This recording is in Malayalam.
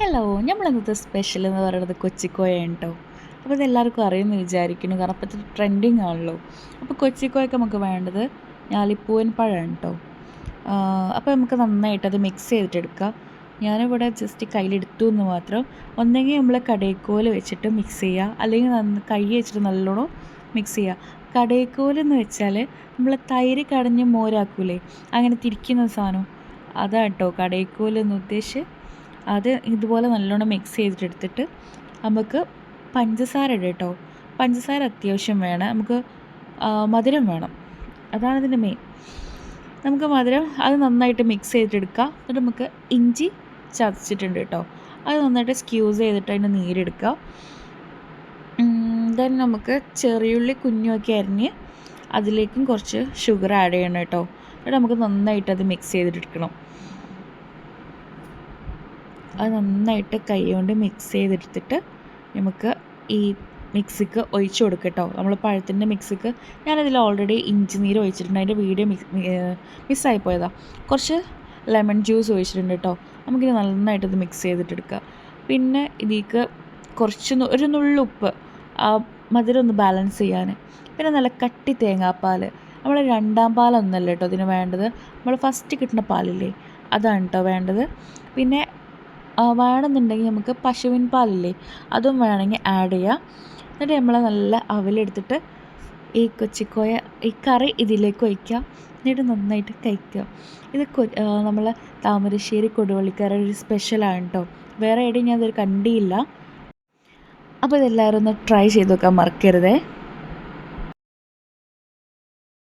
ഹലോ നമ്മൾ ഇന്നത്തെ സ്പെഷ്യൽ എന്ന് പറയുന്നത് കൊച്ചിക്കോയാണ് കേട്ടോ അപ്പോൾ ഇതെല്ലാവർക്കും അറിയുമെന്ന് വിചാരിക്കുന്നു. കാരണം ഇപ്പോഴത്തെ ട്രെൻഡിങ് ആണല്ലോ. അപ്പോൾ കൊച്ചിക്കോയൊക്കെ നമുക്ക് വേണ്ടത് ഞാലിപ്പൂവൻ പഴമാണ് കേട്ടോ അപ്പോൾ നമുക്ക് നന്നായിട്ട് അത് മിക്സ് ചെയ്തിട്ടെടുക്കാം. ഞാനിവിടെ ജസ്റ്റ് കയ്യിലെടുത്തു എന്ന് മാത്രം. ഒന്നെങ്കിൽ നമ്മൾ കടയക്കോൽ വെച്ചിട്ട് മിക്സ് ചെയ്യുക അല്ലെങ്കിൽ നന്ന കൈ വെച്ചിട്ട് നല്ലോണം മിക്സ് ചെയ്യുക കടയക്കോലെന്ന് വെച്ചാൽ നമ്മൾ തൈര് കടഞ്ഞ് മോരാക്കൂലേ? അങ്ങനെ തിരിക്കുന്ന സാധനം. അതാണ് കേട്ടോ കടേക്കോലെന്ന് ഉദ്ദേശിച്ച് അത് ഇതുപോലെ നല്ലോണം മിക്സ് ചെയ്തിട്ടെടുത്തിട്ട് നമുക്ക് പഞ്ചസാര ഇടുക കേട്ടോ പഞ്ചസാര അത്യാവശ്യം വേണം. നമുക്ക് മധുരം വേണം. അതാണ് ഇതിന്റെ മെയിൻ നമുക്ക് മധുരം അത് നന്നായിട്ട് മിക്സ് ചെയ്തിട്ടെടുക്കുക. എന്നിട്ട് നമുക്ക് ഇഞ്ചി ചതച്ചിട്ടുണ്ട് കേട്ടോ അത് നന്നായിട്ട് സ്ക്യൂസ് ചെയ്തിട്ട് അതിന്റെ നീരെടുക്കുക. ദെൻ നമുക്ക് ചെറിയുള്ളി കുഞ്ഞുമൊക്കെ അരിഞ്ഞ് അതിലേക്കും കുറച്ച് ഷുഗർ ആഡ് ചെയ്യണം കേട്ടോ എന്നിട്ട് നമുക്ക് നന്നായിട്ട് അത് മിക്സ് ചെയ്തിട്ടെടുക്കണം. അത് നന്നായിട്ട് കൈ കൊണ്ട് മിക്സ് ചെയ്തെടുത്തിട്ട് നമുക്ക് ഈ മിക്സിക്ക് ഒഴിച്ചു കൊടുക്കട്ടോ. നമ്മൾ പഴത്തിന്റെ മിക്സിക്ക് ഞാനതിൽ ഓൾറെഡി ഇഞ്ചി നീര് ഒഴിച്ചിട്ടുണ്ട്. അതിന്റെ വീഡിയോ മിസ്സായി പോയതാണ് കുറച്ച് ലെമൺ ജ്യൂസ് ഒഴിച്ചിട്ടുണ്ട് കേട്ടോ നമുക്കിനി നന്നായിട്ട് മിക്സ് ചെയ്തിട്ടെടുക്കുക പിന്നെ ഇതിലേക്ക് കുറച്ച് ഒരു നുള്ളുപ്പ് ആ മധുരം ഒന്ന് ബാലൻസ് ചെയ്യാൻ പിന്നെ നല്ല കട്ടി തേങ്ങാപ്പാൽ നമ്മൾ രണ്ടാം പാലൊന്നല്ല കേട്ടോ ഇതിന് വേണ്ടത്. നമ്മൾ ഫസ്റ്റ് കിട്ടുന്ന പാലില്ലേ? അതാണ് കേട്ടോ വേണ്ടത്. പിന്നെ വേണമെന്നുണ്ടെങ്കിൽ നമുക്ക് പശുവിൻ പാലില്ലേ? അതും വേണമെങ്കിൽ ആഡ് ചെയ്യാം. എന്നിട്ട് നമ്മൾ നല്ല അവലെടുത്തിട്ട് ഈ കൊച്ചിക്കോയ ഈ കറി ഇതിലേക്ക് ഒഴിക്കുക എന്നിട്ട് നന്നായിട്ട് കഴിക്കുക ഇത് നമ്മൾ താമരശ്ശേരി കൊടുവള്ളിക്കാരുടെ ഒരു സ്പെഷ്യലാണ് കേട്ടോ വേറെ എവിടെയും ഞാൻ കണ്ടിയില്ല. അപ്പോൾ ഇതെല്ലാവരും ഒന്ന് ട്രൈ ചെയ്ത് നോക്കാൻ മറക്കരുതേ.